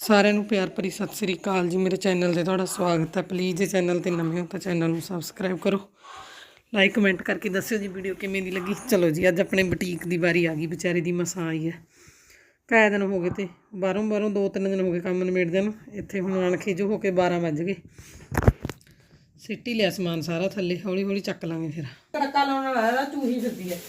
ਸਾਰਿਆਂ ਨੂੰ ਪਿਆਰ ਭਰੀ ਸਤਿ ਸ੍ਰੀ ਅਕਾਲ ਜੀ। ਮੇਰੇ ਚੈਨਲ ਤੇ ਤੁਹਾਡਾ ਸਵਾਗਤ ਹੈ। ਪਲੀਜ਼ ਜੇ ਚੈਨਲ ਤੇ ਨਵੇਂ ਹੋ ਤਾਂ ਚੈਨਲ ਨੂੰ ਸਬਸਕ੍ਰਾਈਬ ਕਰੋ। ਲਾਈਕ, ਕਮੈਂਟ ਕਰਕੇ ਦੱਸਿਓ ਜੀ ਵੀਡੀਓ ਕਿਵੇਂ ਦੀ ਲੱਗੀ। ਚਲੋ ਜੀ, ਅੱਜ ਆਪਣੇ ਬੁਟੀਕ ਦੀ ਵਾਰੀ ਆ ਗਈ। ਵਿਚਾਰੇ ਦੀ ਮਸਾਂ ਆਈ ਹੈ। ਕਾਇ ਦਿਨ ਹੋ ਗਏ ਤੇ ਬਾਹਰੋਂ ਬਾਹਰੋਂ ਦੋ ਤਿੰਨ ਦਿਨ ਹੋ ਗਏ ਕੰਮ ਨਿਬੇੜਦਿਆਂ ਨੂੰ। ਇੱਥੇ ਹੁਣ ਆਣ ਖੇਜੋ ਹੋ ਕੇ 12 ਵੱਜ ਗਏ। ਸਿੱਟੀ ਲਿਆ ਸਮਾਨ ਸਾਰਾ ਥੱਲੇ। ਹੌਲੀ ਹੌਲੀ ਚੱਕ ਲਾਂਗੇ ਫਿਰ। ਤੜਕਾ ਲਾਉਣ ਵਾਲਾ ਚੂਹੀ ਫਿਰਦੀ ਹੈ।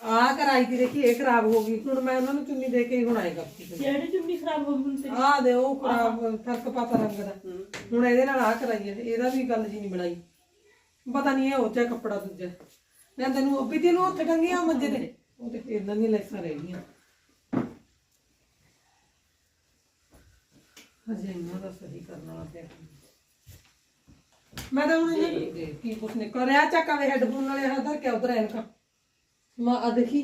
ਆ ਕਰਾਈ ਦੀ ਦੇਖੀ ਇਹ ਖਰਾਬ ਹੋ ਗਈ। ਹੁਣ ਮੈਂ ਉਹਨਾਂ ਨੂੰ ਚੁੰਨੀ ਦੇ ਕੇ ਹੀ ਹੁਣ ਆਏ ਕਰਤੀ ਜਿਹੜੀ ਚੁੰਨੀ ਖਰਾਬ ਹੋ ਗਈ ਹੁਣ ਤੇ ਆ ਦੇ ਉਹ ਖਰਾਬ ਫ਼ਰਕ ਪਤਾ ਰੰਗ ਦਾ। ਹੁਣ ਇਹਦੇ ਨਾਲ ਆ ਕਰਾਈ ਹੈ ਇਹਦਾ ਵੀ ਗੱਲ ਜੀ ਨਹੀਂ ਬਣਾਈ। ਪਤਾ ਨਹੀਂ ਇਹ ਹੋ ਜਾ ਕੱਪੜਾ ਦੂਜਾ। ਮੈਂ ਤੈਨੂੰ ਉਹ ਵੀ ਤੈਨੂੰ ਉੱਥੇ ਟੰਗੀਆਂ ਮੰਜੇ ਤੇ? ਉਹ ਤੇ ਇਦਾਂ ਦੀਆਂ ਲੈਸਾਂ ਰਹਿ ਗਈਆਂ। ਹਜੇ ਇਹਨਾਂ ਦਾ ਸਹੀ ਕਰਨ ਵਾਲਾ ਪਿਆ। ਮੈਂ ਤਾਂ ਹੁਣ ਕੀ ਕੁਛ ਨੇ ਕਰਿਆ ਚੱਕਾ ਵੇ ਹੈਡਫੋਨ ਵਾਲੇ ਹੱਥ ਕੇ ਉਧਰ ਐਨਕਾ। ਮਾ ਆ ਦੇਖੀ।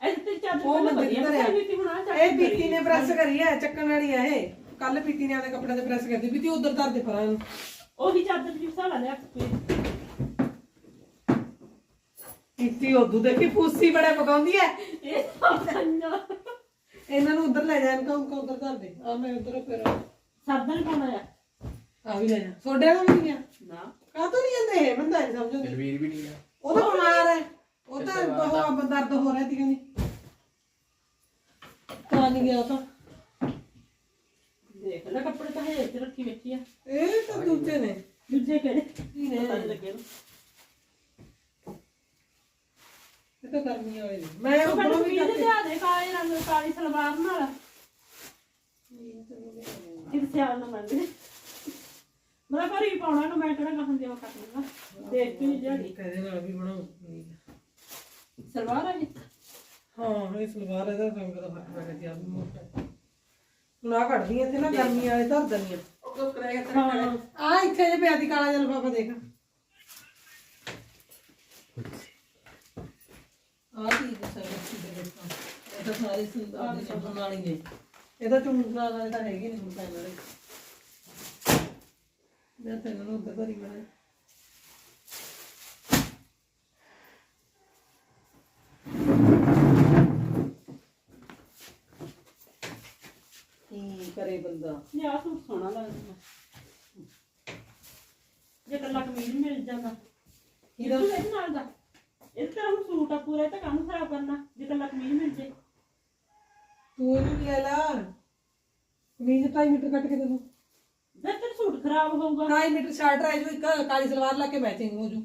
ਐਸ ਤੇ ਚੱਲ ਉਹ ਪਹਿਲਾਂ ਮੰਜੇ ਵਧੀਆ ਤੇ ਧਰਿਆ। ਵੀ ਤੀ ਹੁਣ ਆ ਚੱਕ ਇਹ ਪੀਤੀ ਨੇ ਪ੍ਰੈਸ ਕਰੀ ਹੈ ਚੱਕਣ ਵਾਲੀ ਹੈ ਇਹ। ਕੱਲ ਪੀਤੀ ਨੇ ਆਪਣੇ ਕੱਪੜੇ ਤੇ ਪ੍ਰੈਸ ਕਰਦੀ ਪੀਤੀ ਉਧਰ ਧਰ ਦੇ ਪਰਾਂ ਇਹਨੂੰ ਉਹੀ ਚਾਦਰ ਦੀ ਸਾਲਾ ਲਿਆ ਕੇ ਪੀਤੀ ਉਦੋਂ ਦੇਖੀ ਫੂਸੀ ਬੜਾ ਪਕਾਉਂਦੀ ਹੈ ਇਹ ਸਾਡਾ ਇਹਨਾਂ ਨੂੰ ਉਧਰ ਲੈ ਜਾ ਇਹਨਾਂ ਨੂੰ ਉਧਰ ਧਰ ਦੇ। ਆ ਮੈਂ ਉਧਰ ਫਿਰ ਸਰਦਨ ਪਾਉਣਾ ਆ ਆ ਵੀ ਲੈ ਜਾ। ਸੋਡੇ ਵਾਲਾ ਵੀ ਨਹੀਂ ਆ? ਨਾ। ਕਾਹ ਤੋਂ ਨਹੀਂ ਜਾਂਦੇ ਇਹ? ਬੰਦਾ ਨਹੀਂ ਸਮਝਦੇ ਤਲਵੀਰ ਵੀ ਨਹੀਂ ਆ। ਉਹ ਤਾਂ ਬਿਮਾਰ ਹੈ ਉਹ ਤਾਂ ਬਹੁਤ ਦਰਦ ਹੋ ਰਿਹਾ ਸੀ ਕਹਿੰਦੀ ਤਾਂ ਨਹੀਂ ਗਿਆ ਉਹ ਤਾਂ। ਦੇਖ ਲੈ ਕੱਪੜੇ ਤਾਂ ਹੈ ਤੇ ਰੱਖੀ ਬੈਠੀ ਆ। ਇਹ ਤਾਂ ਦੂਜੇ ਨੇ। ਦੂਜੇ ਕਿਹੜੇ? ਕੀ ਨੇ ਪਤਾ ਨੀ ਲੱਗੇ ਨੂੰ ਇਹ ਤਾਂ ਗਰਮੀ ਵਾਲੇ ਨੇ। ਮੈਂ ਉਹ ਵੀ ਵੀ ਦੇ ਕਾਲੇ ਰੰਗ ਕਾਲੀ ਸਲਵਾਰ ਨਾਲ। ਕਿਤੇ ਸਿਆਲ ਨਾ ਮੰਗਦੇ ਮੇਰਾ ਘਰ ਹੀ ਪਾਉਣਾ ਨੂੰ ਮੈਂ ਕਿਹੜਾ ਕਹਾਂ ਦੇਵਾ ਕੱਟ ਲੂੰਗਾ ਦੇਖ ਕੇ ਜਿਹੜੀ ਕਹਦੇ ਨਾਲ ਵੀ ਬਣਾਉ। ਸਲਵਾਰ ਆ ਜੀ ਹਾਂ ਇਹ ਸਲਵਾਰ ਇਹਦਾ ਰੰਗ ਦਾ ਫ਼ਰਕ ਪੈ ਗਿਆ ਜੀ ਮੋਟਾ ਹੁਣ ਆ ਕੱਢਦੀ ਇੱਥੇ ਨਾ ਗਰਮੀ ਵਾਲੇ ਧਰ ਦਨੀਆਂ ਹਾਂ ਆ ਇੱਥੇ ਜੇ ਪਿਆ ਦੀ ਕਾਲਾ ਜਿਹਾ ਲਿਫਾਫਾ ਦੇਖ। ਆ ਕੀ ਦੱਸਾਂ ਕਿੱਥੇ ਦੇਖਾਂ। ਇਹ ਤਾਂ ਸਾਰੇ ਸੁੰਦਰ ਦੇ ਚੁੰਨ ਵਾਲੀ ਨੇ। ਇਹ ਤਾਂ ਚੁੰਨ ਵਾਲੇ ਤਾਂ ਹੈਗੇ ਨਹੀਂ ਹੁਣ ਪੈਣ ਵਾਲੇ ਮੈਂ ਤਾਂ ਇਹਨਾਂ ਨੂੰ ਉੱਧਰ ਧਰੀ ਬਣਾਇਆ ਇਹ ਆ ਸੂਟ ਸੋਹਣਾ ਲੱਗਦਾ। ਜੇ ਕੱਲਾ ਕਮੀਜ਼ ਮਿਲ ਜਾਂਦਾ। ਕਿਹਦਾ? ਇਹਦੇ ਨਾਲ ਦਾ। ਇਹ ਤਰ੍ਹਾਂ ਹੁਣ ਸੂਟ ਆ ਪੂਰਾ ਇਹ ਤਾਂ ਕੰਮ ਖਰਾਬ ਕਰਨਾ ਜੇ ਕੱਲਾ ਕਮੀਜ਼ ਮਿਲ ਜੇ। ਤੂੰ ਇਹਨੂੰ ਲੈ ਲਾ? ਕਮੀਜ਼ 2 ਮੀਟਰ ਕੱਟ ਕੇ ਦੇ ਦੂੰ। ਫਿਰ ਤੇ ਸੂਟ ਖਰਾਬ ਹੋਊਗਾ। 2 ਮੀਟਰ ਸ਼ਰਟ ਰਹਿ ਜੂ ਇੱਕ ਕਾਲੀ ਸਲਵਾਰ ਲਾ ਕੇ ਮੈਚਿੰਗ ਹੋ ਜੂ।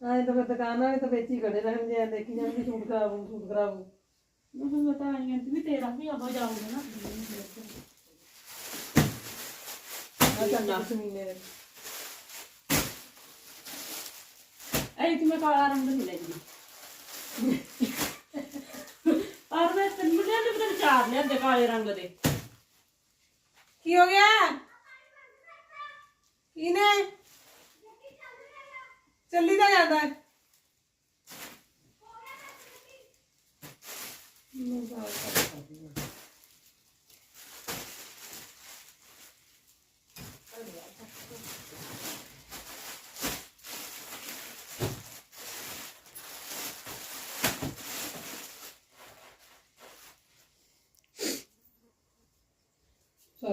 ਆਏ ਤਾਂ ਫਿਰ ਦੁਕਾਨ ਵਾਲੇ ਤਾਂ ਵੇਚੀ ਖੜੇ ਰਹਿਣ ਜੇ ਦੇਖੀ ਜਾਂਦੇ ਸੂਟ ਖਰਾਬ ਹੋ ਸੂਟ ਖਰਾਬ ਹੋ ਉਹ ਬਤਾ ਆਈਆਂ ਵੀ ਤੇਰਾ ਵੀ ਆਵਾ ਜਾਊਗਾ ਨਾ। ਆ ਚੰਗਾ ਸਮੀਨੇ ਦੇ ਐ ਤੂੰ ਮੈਂ ਕਾਲਾ ਰੰਗ ਨਹੀਂ ਲੈਂਦੀ। ਪਰ ਮੈਂ ਤੈਨੂੰ ਲਿਆ ਤੇ ਬਦਲ ਚਾਰ ਲਿਆ ਦੇ ਕਾਲੇ ਰੰਗ ਦੇ। ਕੀ ਹੋ ਗਿਆ? ਕੀ ਨੇ? ਚੱਲੀ ਤਾਂ ਜਾਂਦਾ। ਹੈ ਚਲ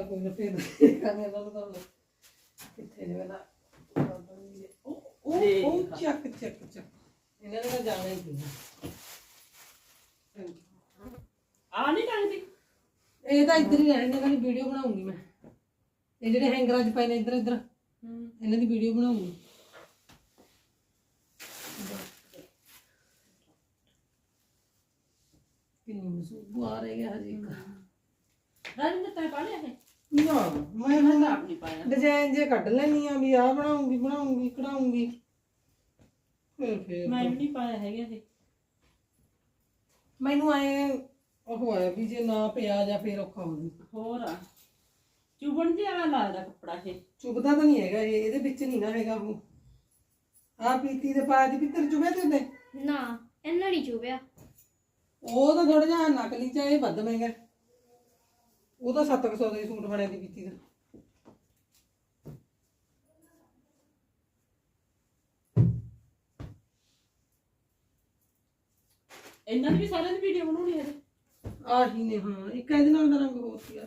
ਕੋਈ ਨਾ ਫੇਰ ਕਰਨੇ ਦਾ ਤਾਂ ਕਿੱਥੇ ਨੇ ਵੇਲਾ ਉਹ ਉਹ ਉਹ ਚੱਕ ਚੱਕ ਚੱਕ ਇਹਨਾਂ ਨੇ ਤਾਂ ਜਾਣਾ ਹੀ ਸੀ ਆ ਨਹੀਂ ਟੰਗਦੀ ਇਹ ਤਾਂ ਇੱਧਰ ਹੀ ਰਹਿਣਗੇ ਇਹਨਾਂ ਦੀ ਵੀਡੀਓ ਬਣਾਉਂਗੀ ਮੈਂ। ਇਹ ਜਿਹੜੇ ਹੈਂਗਰਾਂ 'ਚ ਪਏ ਨੇ ਇੱਧਰ ਇੱਧਰ। ਇਹਨਾਂ ਦੀ ਵੀਡੀਓ ਬਣਾਉਂਗੀ। ਕਿੰਨੀ ਮਸੂਬੂ ਆ ਰਹੀ ਹੈ। ਹਜੇ ਰਾਜ ਨੇ ਤਾਂ ਪਾ ਲਿਆ ਹੈ ਨਾ ਮੈਂ ਹੁਣ ਆਪ ਨਹੀਂ ਪਾਇਆ। ਡਿਜ਼ਾਈਨ ਜੇ ਕੱਢ ਲੈਣੀ ਆ ਵੀ ਆ ਬਣਾਉਂਗੀ ਬਣਾਉਂਗੀ ਕਢਾਉਂਗੀ। ਫਿਰ ਫਿਰ। ਮੈਂ ਵੀ ਨਹੀਂ ਪਾਇਆ ਹੈਗਾ ਤੇ ਮੈਨੂੰ ਆਏ ਉਹ ਹੋਇਆ ਵੀ ਜੇ ਨਾ ਪਿਆ ਜਾਂ ਫੇਰ ਔਖਾ ਹੋ ਜੂ ਹੋਰ ਆ। ਚੁਬਣ ਜਿਹਾ ਲੱਗਦਾ ਕੱਪੜਾ ਇਹ। ਚੁਬਦਾ ਤਾਂ ਨਹੀਂ ਹੈਗਾ ਇਹ ਇਹਦੇ ਵਿੱਚ ਨਹੀਂ ਨਾ ਹੈਗਾ ਉਹ। ਆ ਪੀਤੀ ਦੇ ਪਾਇਆ ਦੀ ਪਿੱਤਰ ਚੁਬਿਆ ਤੇ ਨਾ ਇਹਨਾਂ ਨਹੀਂ ਚੁਬਿਆ। ਉਹ ਤਾਂ ਥੋੜਾ ਜਿਹਾ ਨਕਲੀ ਚ ਇਹ ਵੱਧ ਮਹਿੰਗਾ। ਉਹ ਤਾਂ 700 ਦਾ ਹੀ ਸੂਟ ਬਣਿਆ ਦੀ ਪੀਤੀ ਦਾ। ਇਹਨਾਂ ਦੀ ਵੀ ਸਾਰਿਆਂ ਦੀ ਵੀਡੀਓ ਬਣਾਉਣੀ ਹੈ ਜੀ ਆਹੀ ਨੇ, ਹਾਂ। ਇੱਕ ਇਹਦੇ ਨਾਲ ਦਾ ਰੰਗ ਹੋਰ ਸੀ ਆ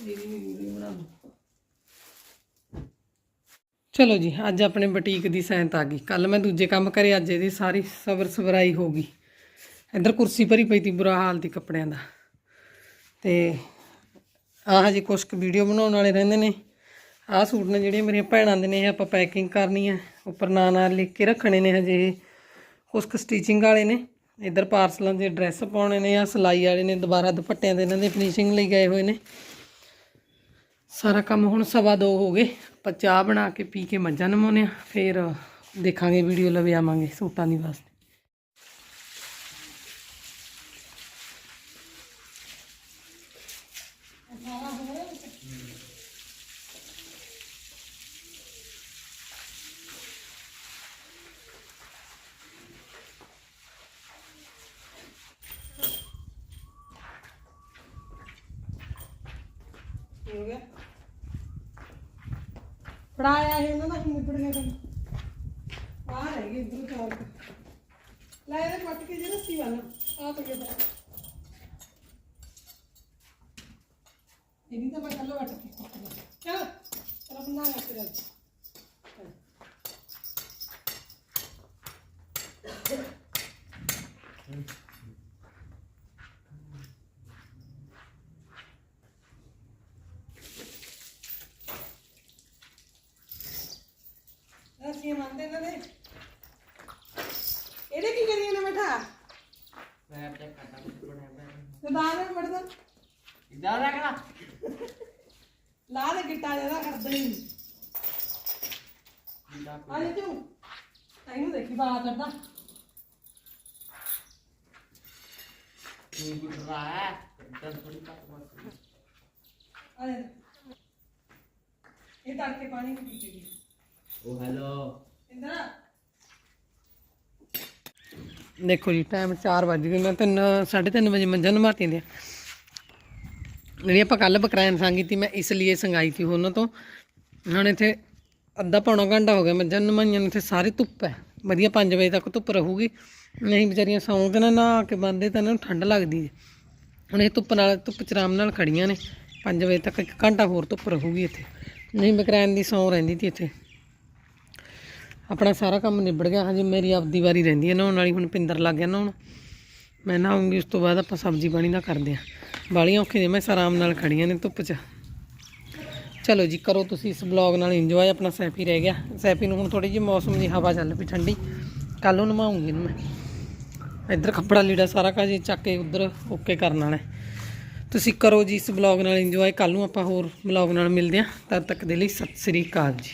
ਮੇਰੀ ਵੀ ਬਣਾ ਲਓ। ਚਲੋ ਜੀ, ਅੱਜ ਆਪਣੇ ਬੁਟੀਕ ਦੀ ਸੈਂਤ ਆ ਗਈ। ਕੱਲ ਮੈਂ ਦੂਜੇ ਕੰਮ ਕਰੇ, ਅੱਜ ਇਹਦੀ ਸਾਰੀ ਸਬਰ ਸਬਰਾਈ ਹੋ ਗਈ। ਇੱਧਰ ਕੁਰਸੀ ਭਰੀ ਪਈ ਤੀ, ਬੁਰਾ ਹਾਲ ਦੀ ਕੱਪੜਿਆਂ ਦਾ। ਤੇ ਆਹ ਹਜੇ ਕੁਛ ਕੁ ਵੀਡੀਓ ਬਣਾਉਣ ਵਾਲੇ ਰਹਿੰਦੇ ਨੇ। ਆਹ ਸੂਟ ਨੇ ਜਿਹੜੀਆਂ ਮੇਰੀਆਂ ਭੈਣਾਂ ਦੇ ਨੇ, ਇਹ ਆਪਾਂ ਪੈਕਿੰਗ ਕਰਨੀ ਹੈ। ਉੱਪਰ ਨਾਂ ਨਾਲ ਲਿਖ ਕੇ ਰੱਖਣੇ ਨੇ ਹਜੇ ਇਹ ਕੁਛ ਕੁ ਸਟਿਚਿੰਗ ਵਾਲੇ ਨੇ। ਇੱਧਰ ਪਾਰਸਲਾਂ ਦੇ ਡਰੈਸ ਪਾਉਣੇ ਨੇ ਆ ਸਿਲਾਈ ਵਾਲੇ ਨੇ, ਦੁਬਾਰਾ ਦੁਪੱਟਿਆਂ ਦੇ ਇਹਨਾਂ ਦੇ ਫਿਨਿਸ਼ਿੰਗ ਲਈ ਗਏ ਹੋਏ ਨੇ। ਸਾਰਾ ਕੰਮ ਹੁਣ ਸਵਾ ਦੋ ਹੋ ਗਏ, ਆਪਾਂ ਚਾਹ ਬਣਾ ਕੇ ਪੀ ਕੇ ਮੱਝਾਂ ਨਮਾਉਣੇ ਆ ਫਿਰ ਦੇਖਾਂਗੇ ਵੀਡੀਓ ਲਵੇ ਆਵਾਂਗੇ ਸੂਟਾਂ ਦੀ ਵਾਸਤੇ ਹੋ ਗਿਆ ਫੜਾਇਆ ਹੈ ਉਹਨਾਂ ਦਾ ਨਿਬੜ ਗਿਆ ਕੰਮ ਆ ਰਹਿ ਗਈ ਇਧਰ ਚਾਰ ਕੁ। ਲੈ ਇਹ ਕੱਟ ਕੇ ਜਿਹੜਾ ਸੀ ਵਾਲਾ ਆ ਪਕੇ ਦਾ? ਇਹਦੀ ਕੇ ਕਰੀਏ ਨਾ ਬੈਠਾ? ਮੈਂ ਕਰਦਾ ਤੇ ਦਾਲ ਵਿੱਚ ਵੜਦਾ ਇਦਾਂ ਰੱਖਣਾ। ਲਾ ਦੇ ਗਿੱਟਾ ਜ਼ਿਆਦਾ ਕਰਦਾ ਹੀ ਨਹੀਂ ਇਦਾਂ ਆ ਜਾ ਤੂੰ। ਤੈਨੂੰ ਦੇਖੀ ਬਾਹਰ ਚੜਦਾ ਕੋਈ ਗੁੱਡ ਰਹਾ ਹੈ ਇਦਾਂ ਥੋੜੀ ਪਾ ਆ ਜਾ। ਇਹ ਤੜਕੇ ਪਾਣੀ ਵੀ ਪੀ ਕੇ ਗਈ ਉਹ ਹੈਲੋ। ਇੰਦਰ। ਦੇਖੋ ਜੀ ਟਾਈਮ 4 ਵਜ ਗਏ ਮੈਂ 3 3:30 ਵਜੇ ਮੰਝਾਂ ਨਮਾਤੀਆਂ ਦੀਆਂ ਜਿਹੜੀ ਆਪਾਂ ਕੱਲ ਬਕਰਾਇਨ ਸੰਗੀ ਤੀ ਮੈਂ ਇਸ ਲਈ ਸੰਗਾਈ ਤੀ ਉਹਨਾਂ ਤੋਂ। ਹੁਣ ਇੱਥੇ ਅੱਧਾ ਪੌਣਾ ਘੰਟਾ ਹੋ ਗਿਆ ਮੰਝਾਂ ਨਮਾਈਆਂ ਨੂੰ ਇੱਥੇ ਸਾਰੀ ਧੁੱਪ ਹੈ। ਵਧੀਆ 5 ਵਜੇ ਤੱਕ ਧੁੱਪ ਰਹੂਗੀ। ਨਹੀਂ ਵਿਚਾਰੀਆਂ ਸੌਂ ਕੇ ਨਾ ਨਹਾ ਕੇ ਬੰਦੇ ਤਾਂ ਇਹਨਾਂ ਨੂੰ ਠੰਡ ਲੱਗਦੀ ਹੈ। ਹੁਣ ਇਹ ਧੁੱਪ ਨਾਲ ਧੁੱਪ ਚ ਆਰਾਮ ਨਾਲ ਖੜੀਆਂ ਨੇ। 5 ਵਜੇ ਤੱਕ ਇੱਕ ਘੰਟਾ ਹੋਰ ਧੁੱਪ ਰਹੂਗੀ ਇੱਥੇ। ਨਹੀਂ ਬਕਰਾਇਨ ਦੀ ਸੌਂ ਰਹਿੰਦੀ ਤੀ ਇੱਥੇ। ਆਪਣਾ ਸਾਰਾ ਕੰਮ ਨਿਬੜ ਗਿਆ। ਹਜੇ ਮੇਰੀ ਆਪਦੀ ਵਾਰੀ ਰਹਿੰਦੀ ਹੈ ਨਹਾਉਣ ਵਾਲੀ, ਹੁਣ ਪਿੰਦਰ ਲੱਗ ਗਿਆ ਨਹਾਉਣ। ਮੈਂ ਨਹਾਉਂਗੀ, ਉਸ ਤੋਂ ਬਾਅਦ ਆਪਾਂ ਸਬਜ਼ੀ ਪਾਣੀ ਦਾ ਕਰਦੇ ਹਾਂ। ਬਾਲੀਆਂ ਔਖੇ ਨੇ, ਮੈਂ ਆਰਾਮ ਨਾਲ ਖੜੀਆਂ ਨੇ ਧੁੱਪ 'ਚ। ਚਲੋ ਜੀ, ਕਰੋ ਤੁਸੀਂ ਇਸ ਬਲੌਗ ਨਾਲ ਇੰਜੋਏ ਆਪਣਾ ਸੈਫੀ ਰਹਿ ਗਿਆ। ਸੈਫੀ ਨੂੰ ਹੁਣ ਥੋੜੀ ਜਿਹੀ ਮੌਸਮ ਦੀ ਹਵਾ ਚੱਲ ਪਈ ਠੰਡੀ। ਕੱਲ ਨੂੰ ਨਵਾਉਂਗੀ ਇਹਨੂੰ ਮੈਂ। ਇੱਧਰ ਕੱਪੜਾ ਲੀੜਾ ਸਾਰਾ ਕਾਜੀ ਚੱਕ ਕੇ ਉੱਧਰ ਓਕੇ ਕਰਨ ਵਾਲਾ ਤੁਸੀਂ ਕਰੋ ਜੀ ਇਸ ਬਲੌਗ ਨਾਲ ਇੰਜੋਏ ਕੱਲ ਨੂੰ ਆਪਾਂ ਹੋਰ ਬਲੌਗ ਨਾਲ ਮਿਲਦੇ ਹਾਂ। ਤਦ ਤੱਕ ਦੇ ਲਈ ਸਤਿ ਸ੍ਰੀ ਅਕਾਲ ਜੀ।